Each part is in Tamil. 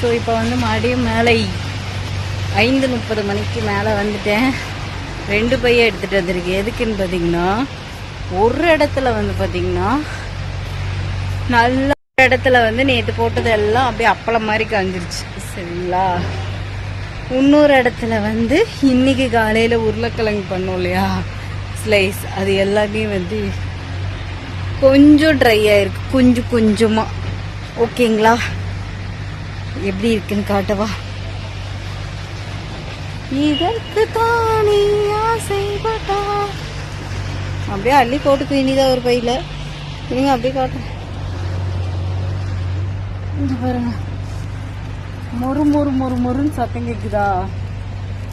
ஸோ இப்போ வந்து மறுபடியும் மேலே ஐந்து முப்பது மணிக்கு மேலே வந்துட்டேன். ரெண்டு பையன் எடுத்துகிட்டு வந்திருக்கு. எதுக்குன்னு பார்த்தீங்கன்னா ஒரு இடத்துல வந்து பார்த்தீங்கன்னா நல்ல ஒரு இடத்துல வந்து நேற்று போட்டது எல்லாம் அப்படியே அப்பளம் மாதிரி காஞ்சிருச்சு. சரிங்களா? இன்னொரு இடத்துல வந்து இன்னைக்கு காலையில் உருளைக்கிழங்கு பண்ணோம் இல்லையா? ஸ்லைஸ் அது எல்லாமே வந்து கொஞ்சம் ட்ரை ஆயிருக்கு. கொஞ்சம் கொஞ்சமாக ஓகேங்களா எப்படி இருக்குன்னு காட்டவா? இதற்கு தானே ஆசைப்பட்டா? அப்படியே அள்ளி போட்டுக்கு இனிதான் ஒரு பையில. நீங்க அப்படியே காட்டு பாருங்க. மொறு மொறு மொறு மொறுன்னு சத்தம் கேக்குதா?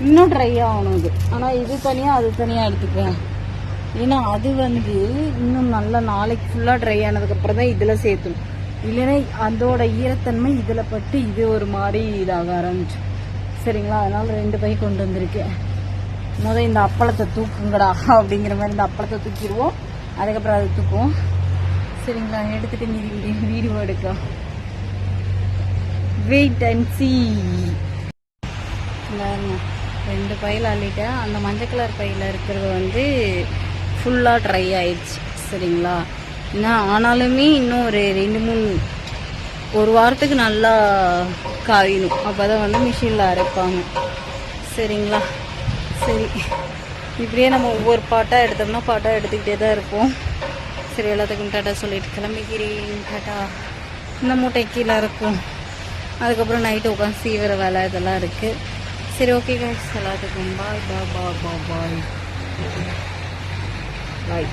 இன்னும் ட்ரை ஆகணும் இது. ஆனா இது தனியா அது தனியா எடுத்துக்குவேன் ஏன்னா அது வந்து இன்னும் நல்லா நாளைக்கு ஃபுல்லாக ட்ரை ஆனதுக்கப்புறம் தான் இதில் சேர்த்தணும். இல்லைன்னா அதோட ஈரத்தன்மை இதில் பட்டு இது ஒரு மாதிரி இதாக ஆரம்பிச்சு. சரிங்களா? அதனால ரெண்டு பை கொண்டு வந்திருக்கேன் முதல் இந்த அப்பளத்தை தூக்குங்கடா அப்படிங்கிற மாதிரி இந்த அப்பளத்தை தூக்கிடுவோம். அதுக்கப்புறம் அதை தூக்குவோம். சரிங்களா? எடுத்துட்டு மீதி வீடியோ எடுக்க. வெயிட் அண்ட் சி ரெண்டு பையில் அள்ளிட்டேன். அந்த மஞ்சள் கலர் பையில் இருக்கிறது வந்து ஃபுல்லாக ட்ரை ஆயிடுச்சு. சரிங்களா? என்ன ஆனாலுமே இன்னும் ஒரு ரெண்டு மூணு ஒரு வாரத்துக்கு நல்லா காயணும். அப்போ தான் வந்து மிஷினில் அரைப்பாங்க. சரிங்களா? சரி. இப்படியே நம்ம ஒவ்வொரு பாட்டாக எடுத்தோம்னா பாட்டாக எடுத்துக்கிட்டே தான் இருப்போம். சரி எல்லாத்துக்கும் டாட்டா சொல்லிட்டு கிளம்பிக்கிறேன். டாட்டா. இந்த மூட்டை கீழே இருக்கும். அதுக்கப்புறம் நைட்டு உட்காந்து சீவிர வேலை இதெல்லாம் இருக்குது சரி ஓகே கைஸ் எல்லாத்துக்கும் பாய் பா பா பா பாய் பாய்